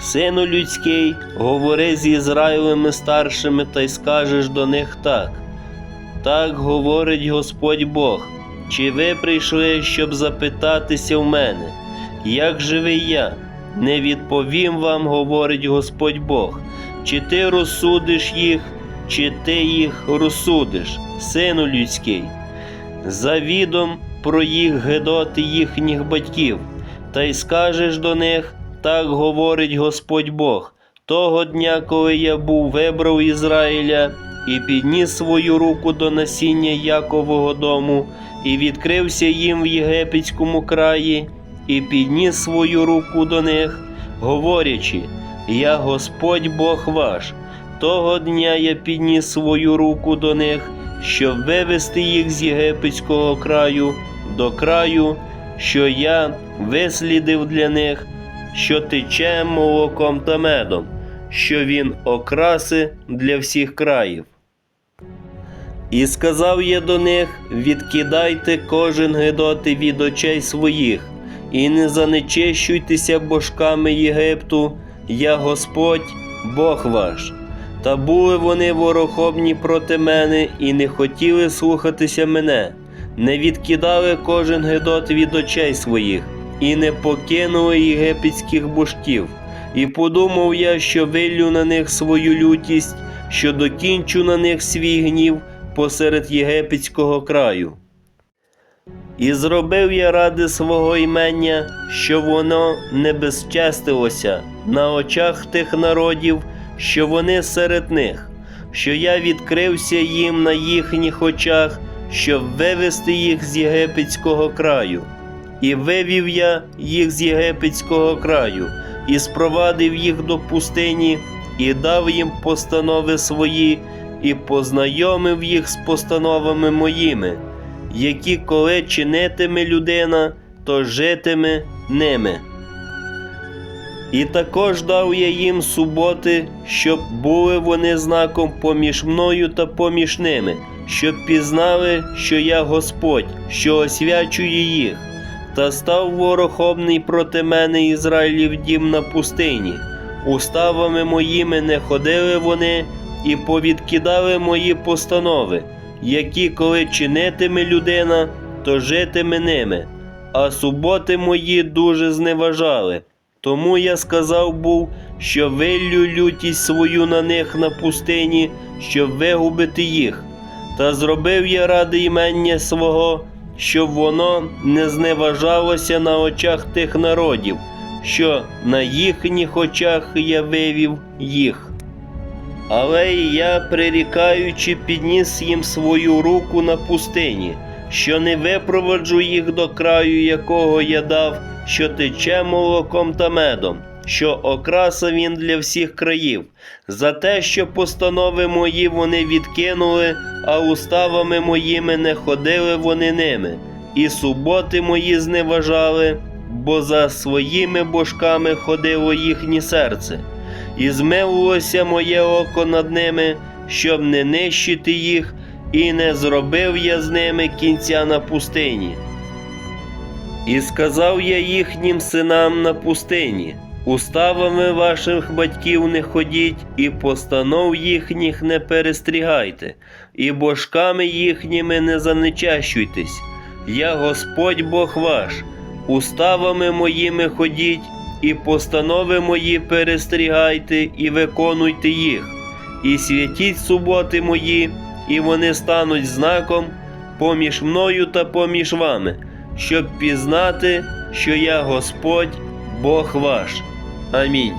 Сину людський, говори з Ізраїлевими старшими та й скажеш до них так. Так говорить Господь Бог. Чи ви прийшли, щоб запитатися в мене, як живий я? Не відповім вам, говорить Господь Бог. Чи ти розсудиш їх, чи ти їх розсудиш, сину людський? Завідом про їх гедоти їхніх батьків, та й скажеш до них, так говорить Господь Бог, того дня, коли я був вибрав Ізраїля і підніс свою руку до насіння Якового дому, і відкрився їм в єгипетському краї, і підніс свою руку до них, говорячи, Я Господь Бог ваш. Того дня я підніс свою руку до них, щоб вивести їх з єгипетського краю до краю, що я вислідив для них, що тече молоком та медом, що він окраси для всіх країв. І сказав я до них: відкидайте кожен гидоти від очей своїх, і не занечищуйтеся божками Єгипту, я Господь, Бог ваш. Та були вони ворохобні проти мене і не хотіли слухатися мене, не відкидали кожен гидот від очей своїх, і не покинули єгипетських божків. І подумав я, що виллю на них свою лютість, що докінчу на них свій гнів посеред єгипетського краю. І зробив я ради свого імення, що воно не безчестилося на очах тих народів, що вони серед них, що я відкрився їм на їхніх очах, щоб вивести їх з єгипетського краю. І вивів я їх з єгипетського краю, і спровадив їх до пустині, і дав їм постанови свої, і познайомив їх з постановами моїми, які коли чинитиме людина, то житиме ними. І також дав я їм суботи, щоб були вони знаком поміж мною та поміж ними, щоб пізнали, що я Господь, що освячує їх, та став ворохобний проти мене Ізраїлів дім на пустині. Уставами моїми не ходили вони і повідкидали мої постанови, які, коли чинитиме людина, то житиме ними, а суботи мої дуже зневажали. Тому я сказав був, що виллю лютість свою на них на пустині, щоб вигубити їх. Та зробив я ради імення свого, щоб воно не зневажалося на очах тих народів, що на їхніх очах я вивів їх. Але і я, прирікаючи, підніс їм свою руку на пустині, що не випроводжу їх до краю, якого я дав, що тече молоком та медом, що окраса він для всіх країв, за те, що постанови мої вони відкинули, а уставами моїми не ходили вони ними, і суботи мої зневажали, бо за своїми божками ходило їхнє серце і змилувалося моє око над ними, щоб не нищити їх, і не зробив я з ними кінця на пустині. І сказав я їхнім синам на пустині, уставами ваших батьків не ходіть, і постанов їхніх не перестрігайте, і божками їхніми не занечащуйтесь. Я Господь Бог ваш, уставами моїми ходіть, і постанови мої перестерігайте і виконуйте їх, і святіть суботи мої, і вони стануть знаком поміж мною та поміж вами, щоб пізнати, що я Господь, Бог ваш. Амінь.